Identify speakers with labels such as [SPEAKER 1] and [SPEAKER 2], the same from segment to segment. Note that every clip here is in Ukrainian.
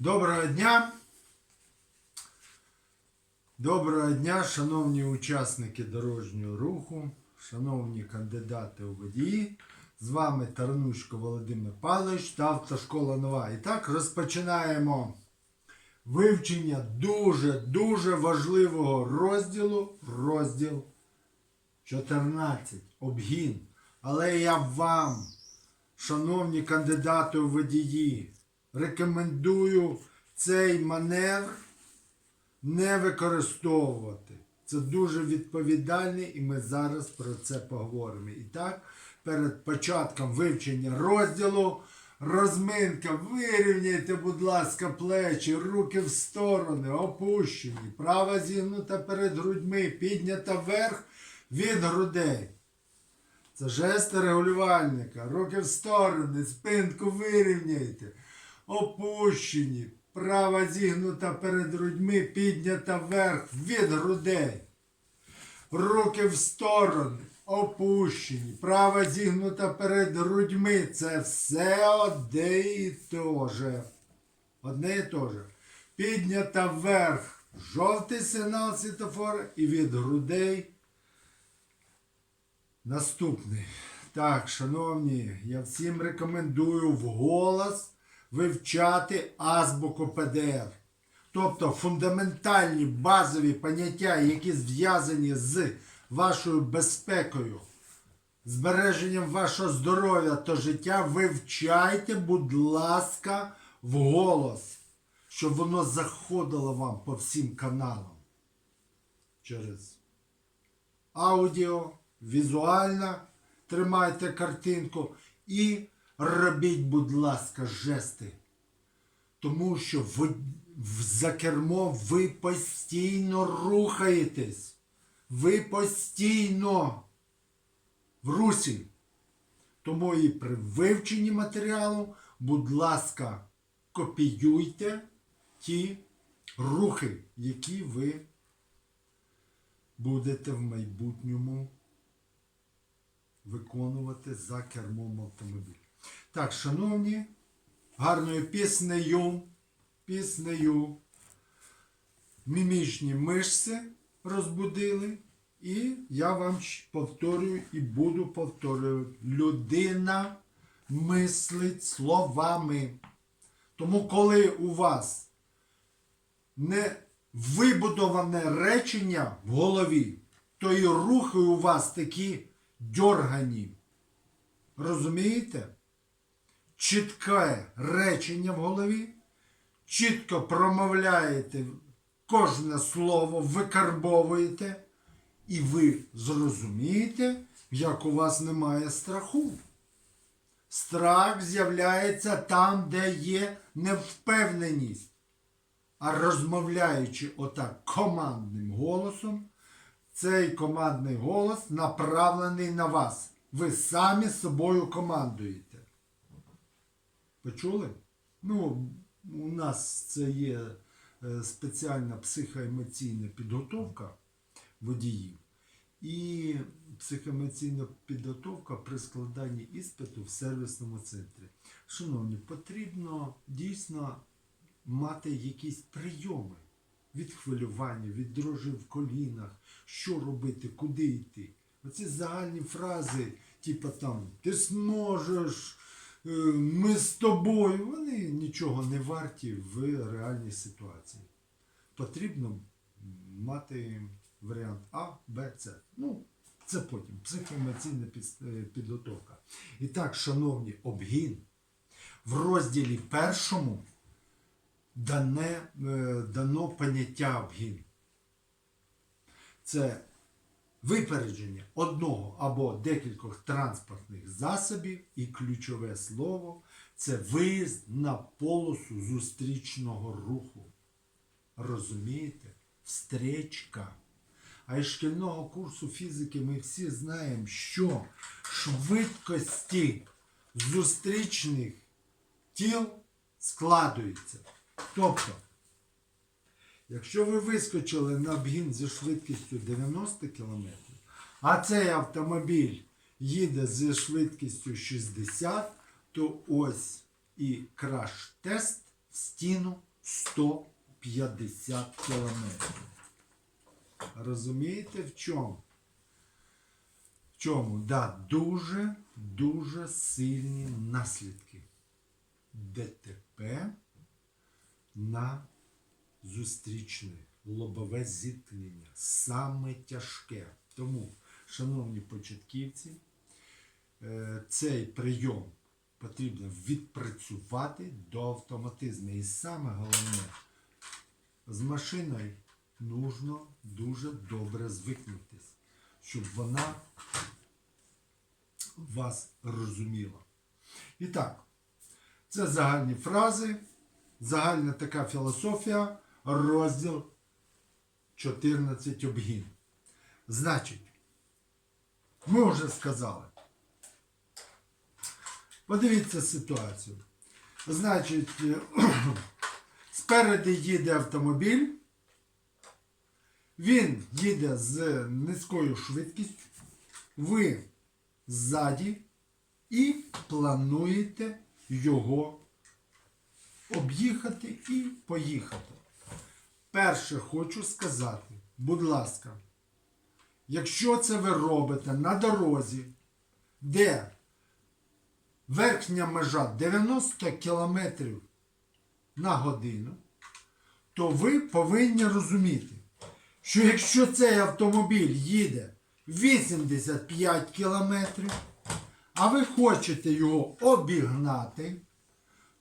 [SPEAKER 1] Доброго дня. Доброго дня, шановні учасники дорожнього руху, шановні кандидати у водії. З вами Тарнушко Володимир Павлович та Автошкола Нова. І так розпочинаємо вивчення дуже-дуже важливого розділу. Розділ 14. Обгін. Але я вам, шановні кандидати у водії, рекомендую цей маневр не використовувати. Це дуже відповідальний, і ми зараз про це поговоримо. І так, перед початком вивчення розділу, розминка, вирівняйте, будь ласка, плечі, руки в сторони, опущені, права зігнута перед грудьми, піднята вверх від грудей. Це жести регулювальника. Руки в сторони, спинку вирівняйте. Опущені. Права зігнута перед грудьми, піднята вверх від грудей. Руки в сторони, опущені. Права зігнута перед грудьми. Це все одне і те. Одне і те же. Піднята вверх. Жовтий сигнал світофора і від грудей Наступний. Так, шановні, я всім рекомендую вголос вивчати азбуку ПДР. Тобто фундаментальні базові поняття, які зв'язані з вашою безпекою, збереженням вашого здоров'я та життя, вивчайте, будь ласка, вголос, щоб воно заходило вам по всім каналам через аудіо, візуально тримайте картинку і робіть, будь ласка, жести. Тому що в, в, за кермом ви постійно рухаєтесь. Ви постійно в русі. Тому і при вивченні матеріалу, будь ласка, копіюйте ті рухи, які ви будете в майбутньому виконувати за кермом автомобіля. Так, шановні, гарною піснею, піснею мімічні мишці розбудили. І я вам повторюю і буду повторювати. Людина мислить словами. Тому, коли у вас не вибудоване речення в голові, то і рухи у вас такі дьоргані. Розумієте? Чітке речення в голові, чітко промовляєте кожне слово, викарбовуєте, і ви зрозумієте, як у вас немає страху. Страх з'являється там, де є невпевненість. А розмовляючи отак командним голосом, цей командний голос направлений на вас. Ви самі собою командуєте. Почули? Ну, у нас це є е, спеціальна психоемоційна підготовка водіїв. І психоемоційна підготовка при складанні іспиту в сервісному центрі. Шановні, потрібно дійсно мати якісь прийоми від хвилювання, від дрожі в колінах, що робити, куди йти. Оці загальні фрази, типу там ти зможеш, ми з тобою, вони нічого не варті в реальній ситуації. Потрібно мати варіант А, Б, С. Ну, це потім психоемоційна е, підготовка. І так, шановні, обгін в розділі першому дане, е, дано поняття обгін. Це випередження одного або декількох транспортних засобів і ключове слово це виїзд на полосу зустрічного руху. Розумієте? Встречка. А із шкільного курсу фізики ми всі знаємо, що швидкості зустрічних тіл складуються. Тобто, якщо ви вискочили на обгін зі швидкістю 90 км, а цей автомобіль їде зі швидкістю 60, то ось і краш-тест в стіну 150 кілометрів. Розумієте в чому? В чому? Да, дуже, дуже сильні наслідки ДТП на зустрічне лобове зіткнення. Саме тяжке. Тому, шановні початківці, е, цей прийом потрібно відпрацювати до автоматизму. І саме головне, з машиною нужно дуже добре звикнутись, щоб вона вас розуміла. І так, це загальні фрази, загальна така філософія, розділ 14 обгін. Значить, ми вже сказали. Подивіться ситуацію. Значить, спереду їде автомобіль, він їде з низькою швидкістю, ви ззаді і плануєте його об'їхати і поїхати. Перше хочу сказати, будь ласка, якщо це ви робите на дорозі, де верхня межа 90 км на годину, то ви повинні розуміти, що якщо цей автомобіль їде 85 км, а ви хочете його обігнати,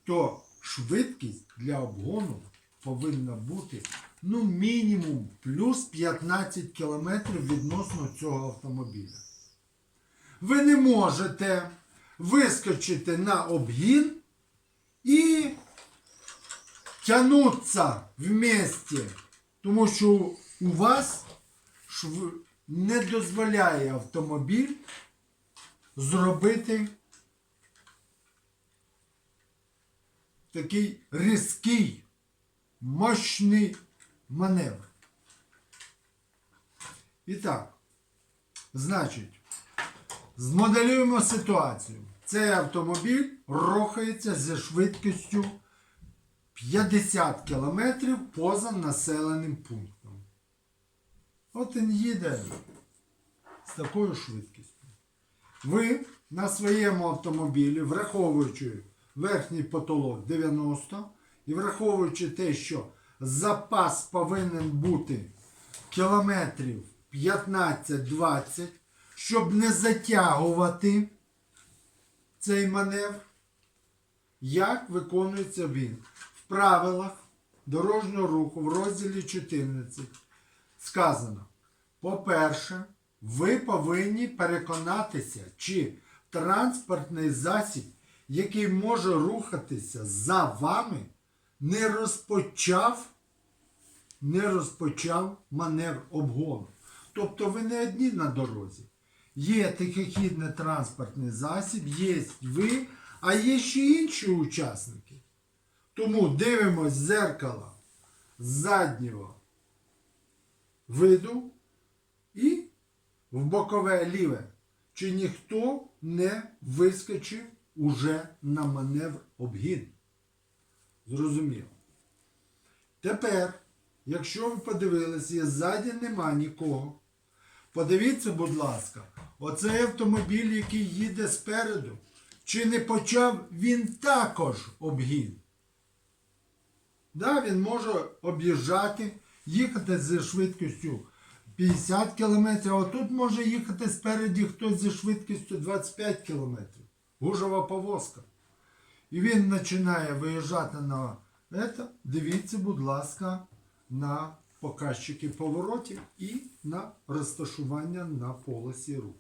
[SPEAKER 1] то швидкість для обгону повинна бути ну мінімум плюс 15 км відносно цього автомобіля. Ви не можете вискочити на обгін і тягнутися вместе, тому що у вас шв- не дозволяє автомобіль зробити такий різкий, мощний маневр. І так, значить, змоделюємо ситуацію. Цей автомобіль рухається зі швидкістю 50 км поза населеним пунктом. От він їде з такою швидкістю. Ви на своєму автомобілі, враховуючи верхній потолок 90 і враховуючи те, що запас повинен бути кілометрів 15-20, щоб не затягувати цей маневр, як виконується він? В правилах дорожнього руху в розділі 14 сказано, по-перше, ви повинні переконатися, чи транспортний засіб, який може рухатися за вами, не розпочав, не розпочав маневр обгону. Тобто ви не одні на дорозі. Є тихохідний транспортний засіб, є ви, а є ще інші учасники. Тому дивимось з зеркала заднього виду і в бокове ліве, чи ніхто не вискочив уже на маневр обгін. Зрозуміло. Тепер, якщо ви подивилися, і ззаді нема нікого. Подивіться, будь ласка, оцей автомобіль, який їде спереду, чи не почав він також обгін? Да, він може об'їжджати, їхати зі швидкістю 50 км, а тут може їхати спереді хтось зі швидкістю 25 км. Гужова повозка. І він починає виїжджати на це. Дивіться, будь ласка, на показчики поворотів і на розташування на полосі руху.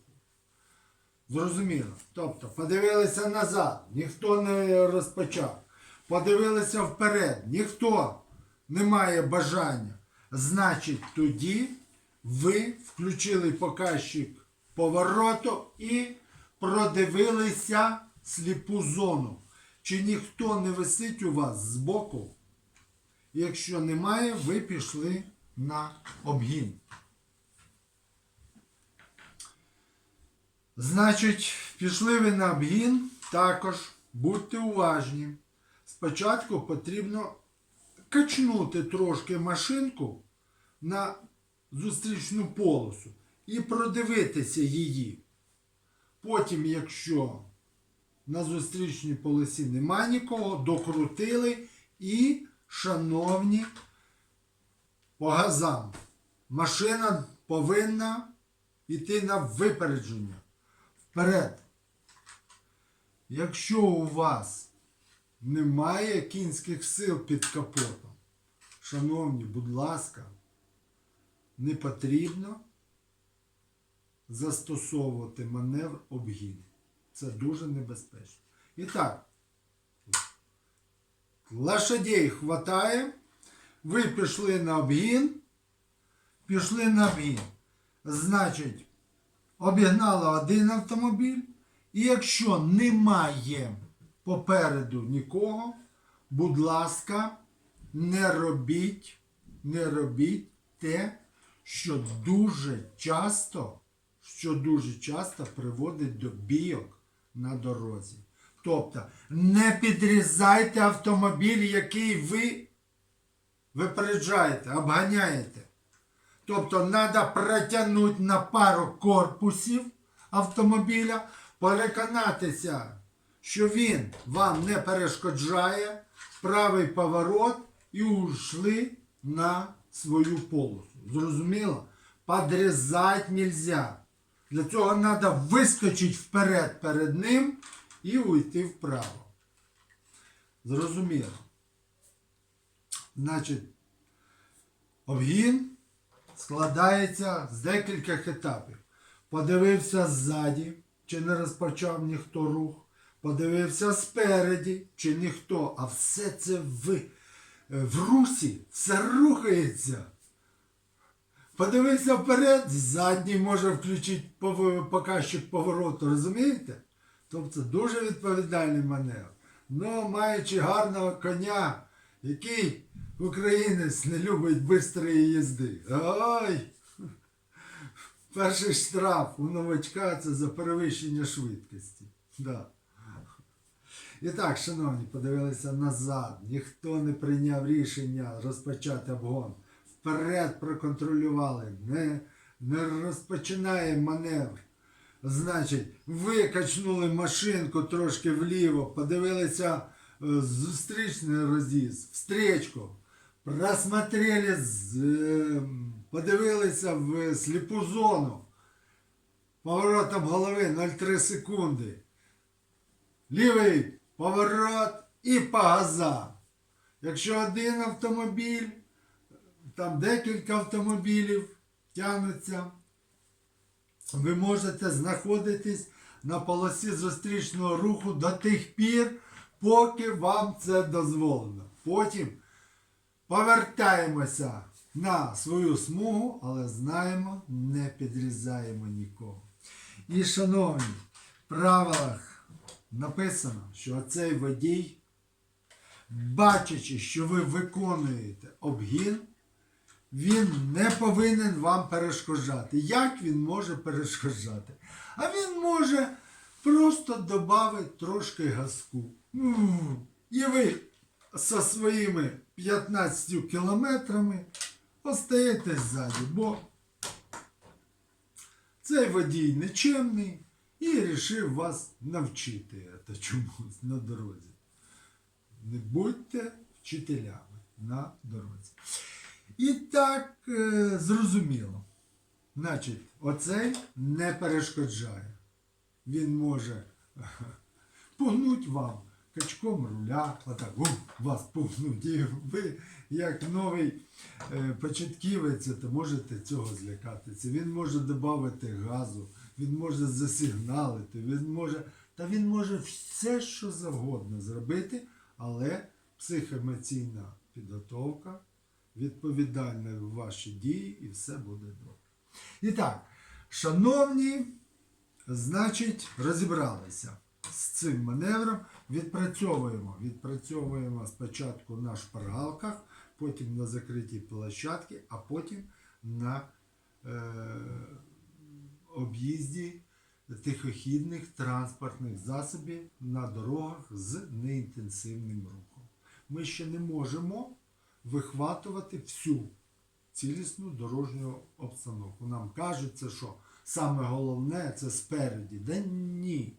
[SPEAKER 1] Зрозуміло. Тобто, подивилися назад, ніхто не розпочав. Подивилися вперед, ніхто не має бажання. Значить, тоді ви включили показчик повороту і продивилися сліпу зону. Чи ніхто не висить у вас збоку? Якщо немає, ви пішли на обгін. Значить, пішли ви на обгін, також будьте уважні. Спочатку потрібно качнути трошки машинку на зустрічну полосу і продивитися її. Потім, якщо на зустрічній полосі нема нікого, докрутили і, шановні, по газам. Машина повинна йти на випередження. Вперед. Якщо у вас немає кінських сил під капотом, шановні, будь ласка, не потрібно застосовувати маневр обгін. Це дуже небезпечно. І так, лошадей хватає, ви пішли на обгін, пішли на обгін. Значить, обігнали один автомобіль, і якщо немає попереду нікого, будь ласка, не робіть, не робіть те, що дуже часто, що дуже часто приводить до бійок на дорозі. Тобто не підрізайте автомобіль, який ви випереджаєте, обганяєте. Тобто треба протягнути на пару корпусів автомобіля, переконатися, що він вам не перешкоджає, правий поворот і ушли на свою полосу. Зрозуміло? Подрізати нельзя. Для цього треба вискочити вперед перед ним і уйти вправо. Зрозуміло. Значить, обгін складається з декількох етапів. Подивився ззаді, чи не розпочав ніхто рух. Подивився спереді, чи ніхто. А все це в, в русі, все рухається. Подивився вперед, задній може включити показчик повороту, розумієте? Тобто дуже відповідальний маневр. Ну, маючи гарного коня, який українець не любить бистрої їзди. Ой! Перший штраф у новачка це за перевищення швидкості. Да. І так, шановні, подивилися назад. Ніхто не прийняв рішення розпочати обгон. Вперед проконтролювали. Не, не розпочинає маневр. Значить, ви качнули машинку трошки вліво, подивилися е, зустрічний роз'їзд, встречку, просмотрели, е, подивилися в сліпу зону. Поворотом голови 0,3 секунди. Лівий поворот і по газам. Якщо один автомобіль, там декілька автомобілів тягнуться, ви можете знаходитись на полосі зустрічного руху до тих пір, поки вам це дозволено. Потім повертаємося на свою смугу, але знаємо, не підрізаємо нікого. І, шановні, в правилах написано, що цей водій, бачачи, що ви виконуєте обгін, він не повинен вам перешкоджати. Як він може перешкоджати? А він може просто додати трошки газку. І ви зі своїми 15 кілометрами остаєте ззаді, бо цей водій нечемний і вирішив вас навчити це чомусь на дорозі. Не будьте вчителями на дорозі. І так е, зрозуміло. Значить, оцей не перешкоджає. Він може пугнуть вам качком руля, отак, вас пугнуть. І ви, як новий е, початківець, то можете цього злякатися. Він може додати газу, він може засигналити, він може, та він може все, що завгодно зробити, але психоемоційна підготовка відповідальна в ваші дії і все буде добре. І так, шановні, значить, розібралися з цим маневром. Відпрацьовуємо. Відпрацьовуємо спочатку на шпаргалках, потім на закритій площадці, а потім на е, об'їзді тихохідних транспортних засобів на дорогах з неінтенсивним рухом. Ми ще не можемо вихватувати всю цілісну дорожню обстановку. Нам кажуть, що саме головне це спереді. Да ні.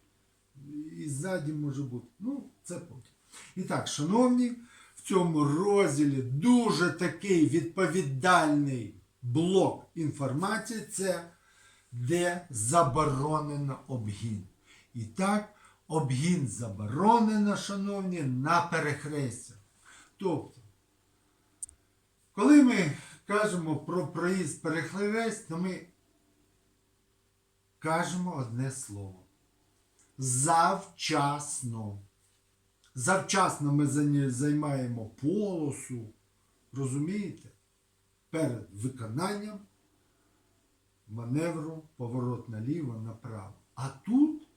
[SPEAKER 1] І ззаді може бути. Ну, це потім. І так, шановні, в цьому розділі дуже такий відповідальний блок інформації це де заборонено обгін. І так, обгін заборонено, шановні, на перехрестях. Тобто, коли ми кажемо про проїзд перехрест, то ми кажемо одне слово. Завчасно. Завчасно ми займаємо полосу, розумієте? Перед виконанням маневру поворот наліво, направо. А тут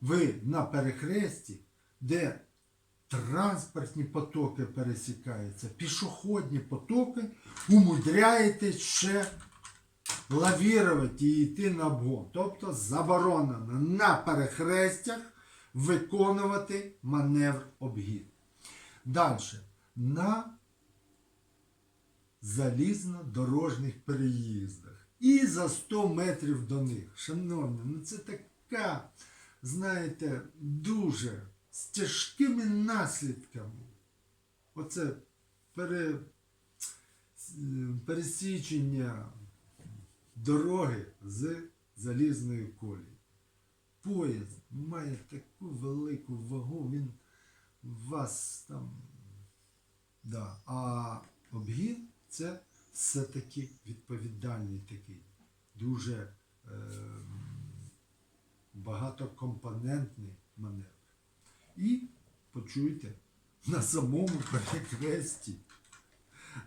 [SPEAKER 1] ви на перехресті, де транспортні потоки пересікаються, пішохідні потоки, умудряєтесь ще лавірувати і йти на обгон. Тобто заборонено на перехрестях виконувати маневр обгін. Далі. На залізнодорожніх переїздах. І за 100 метрів до них. Шановні, ну це така, знаєте, дуже з тяжкими наслідками. Оце пере, пересічення дороги з залізної колії. Поїзд має таку велику вагу, він вас там. Да. А обгін це все-таки відповідальний такий, дуже е, багатокомпонентний маневр. І почуйте, на самому перехресті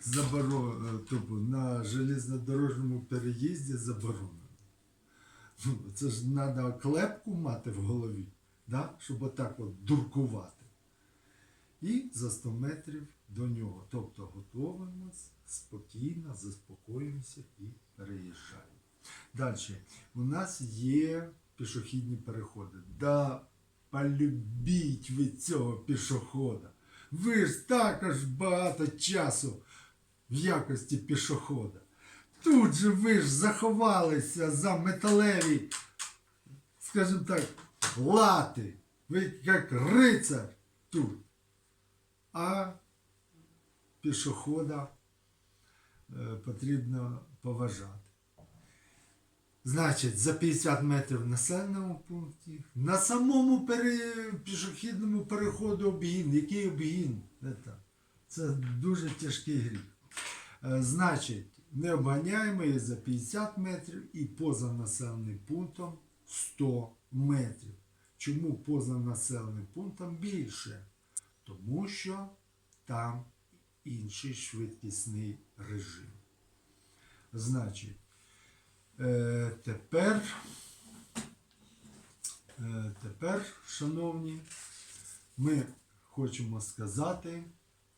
[SPEAKER 1] заборо... е, тобто на железнодорожньому переїзді заборонено. Ну, це ж треба клепку мати в голові, да? щоб отак от дуркувати. І за 100 метрів до нього. Тобто готуємось, спокійно, заспокоїмося і переїжджаємо. Далі. У нас є пішохідні переходи. Да полюбіть ви цього пішохода. Ви ж також багато часу в якості пішохода. Тут же ви ж заховалися за металеві, скажімо так, лати. Ви як рицар тут. А пішохода е, потрібно поважати. Значить, за 50 метрів в населеному пункті, на самому пере... пішохідному переходу обгін. Який обгін? Це, дуже тяжкий гріх. Е, Значить, не обганяємо її за 50 метрів і поза населеним пунктом 100 метрів. Чому поза населеним пунктом більше? Тому що там інший швидкісний режим. Значить, е, тепер, е, тепер, шановні, ми хочемо сказати,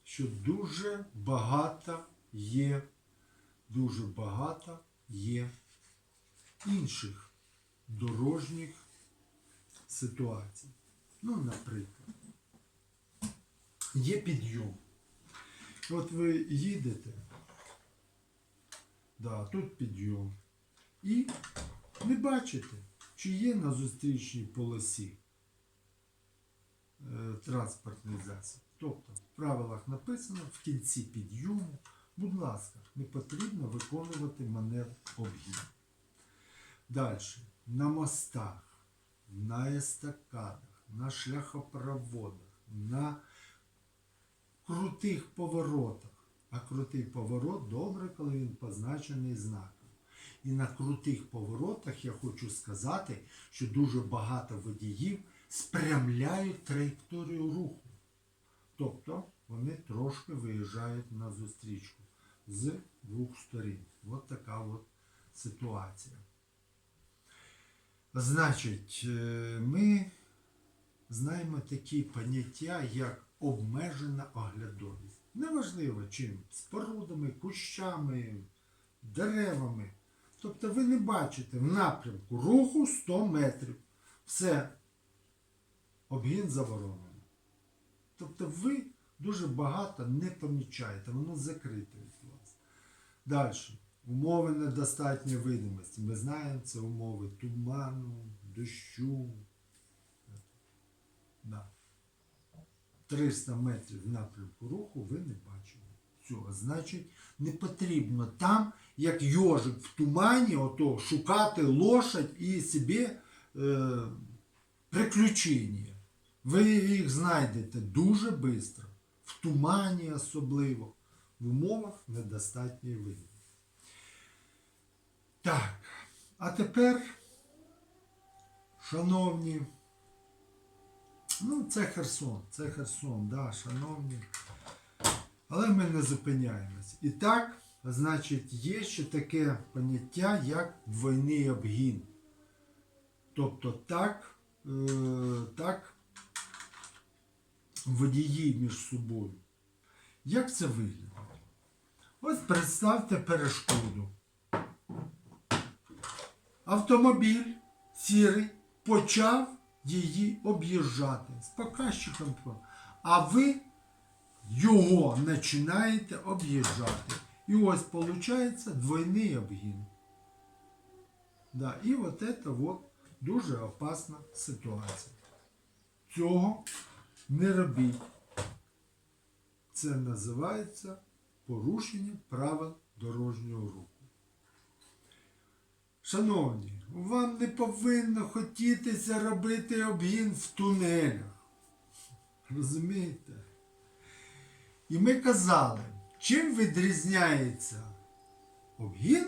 [SPEAKER 1] що дуже багато є, дуже багато є інших дорожніх ситуацій. Ну, наприклад, є підйом. От ви їдете, да, тут підйом. І не бачите, чи є на зустрічній полосі е, транспортний засіб. Тобто в правилах написано в кінці підйому, будь ласка, не потрібно виконувати маневр обгін. Далі. На мостах, на естакадах, на шляхопроводах, на крутих поворотах. А крутий поворот добре, коли він позначений знаком. І на крутих поворотах я хочу сказати, що дуже багато водіїв спрямляють траєкторію руху. Тобто вони трошки виїжджають на зустрічку з двох сторін. От така от ситуація. Значить, е, ми знаємо такі поняття, як обмежена оглядовість. Неважливо чим, спорудами, кущами, деревами. Тобто ви не бачите в напрямку руху 100 метрів. Все, обгін заборонено. Тобто ви дуже багато не помічаєте, воно закрите від вас. Далі. Умови недостатньої видимості. Ми знаємо, це умови туману, дощу. Да. 300 метрів в напрямку руху ви не бачите цього. Значить, не потрібно там, як йожик в тумані, ото шукати лошадь і собі е, приключення. Ви їх знайдете дуже швидко, в тумані особливо, в умовах недостатньої видимості. Так, а тепер, шановні, ну це Херсон, це Херсон, да, шановні. Але ми не зупиняємось. І так, значить, є ще таке поняття, як двойний обгін. Тобто так, е, так водії між собою. Як це виглядає? Ось представте перешкоду. Автомобіль сірий почав її об'їжджати з показчиком. А ви його починаєте об'їжджати. І ось виходить двойний обгін. Да, і от це от дуже опасна ситуація. Цього не робіть. Це називається порушення правил дорожнього руху. Шановні, вам не повинно хотітися робити обгін в тунелях. Розумієте? І ми казали, чим відрізняється обгін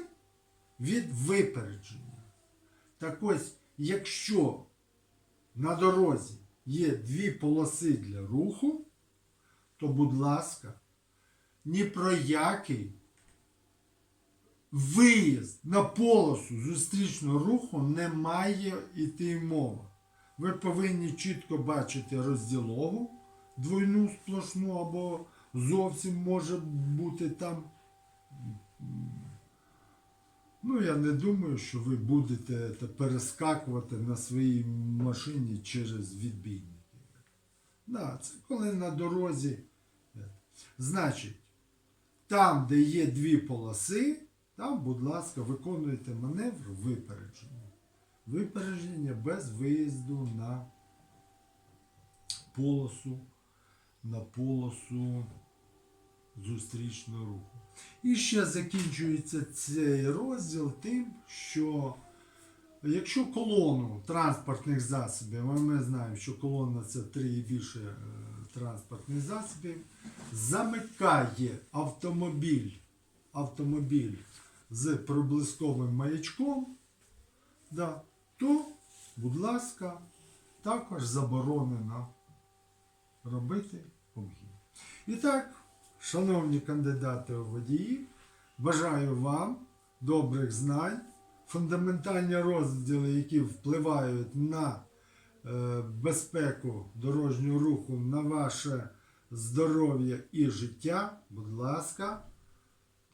[SPEAKER 1] від випередження. Так ось, якщо на дорозі є дві полоси для руху, то, будь ласка, ні про який виїзд на полосу зустрічного руху не має йти мова. Ви повинні чітко бачити розділову, двойну сплошну або зовсім може бути там. Ну, я не думаю, що ви будете перескакувати на своїй машині через відбійники. Да, це коли на дорозі. Значить, там, де є дві полоси, там, будь ласка, виконуйте маневр випередження. Випередження без виїзду на полосу, на полосу зустрічного руху. І ще закінчується цей розділ тим, що якщо колону транспортних засобів, а ми знаємо, що колона це три і більше е, транспортних засобів, замикає автомобіль, автомобіль з проблисковим маячком, да, то, будь ласка, також заборонено робити обгін. І так, шановні кандидати у водії, бажаю вам добрих знань, фундаментальні розділи, які впливають на е, безпеку дорожнього руху, на ваше здоров'я і життя. Будь ласка,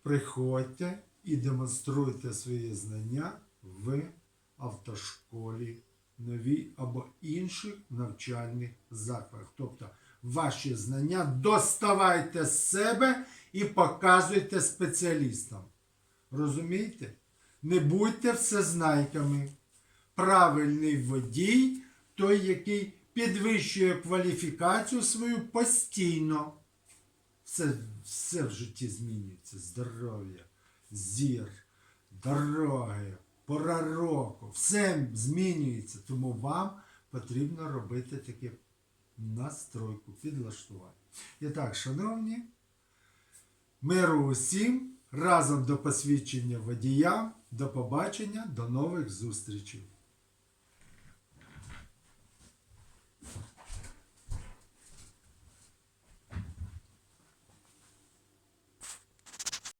[SPEAKER 1] приходьте і демонструйте свої знання в автошколі новій або інших навчальних закладах. Тобто ваші знання доставайте з себе і показуйте спеціалістам. Розумієте? Не будьте всезнайками. Правильний водій той, який підвищує кваліфікацію свою постійно. Все, все в житті змінюється. Здоров'я, зір, дороги, пора року. Все змінюється. Тому вам потрібно робити таке настройку, підлаштувати. І так, шановні, миру усім, разом до посвідчення водія, до побачення, до нових зустрічей.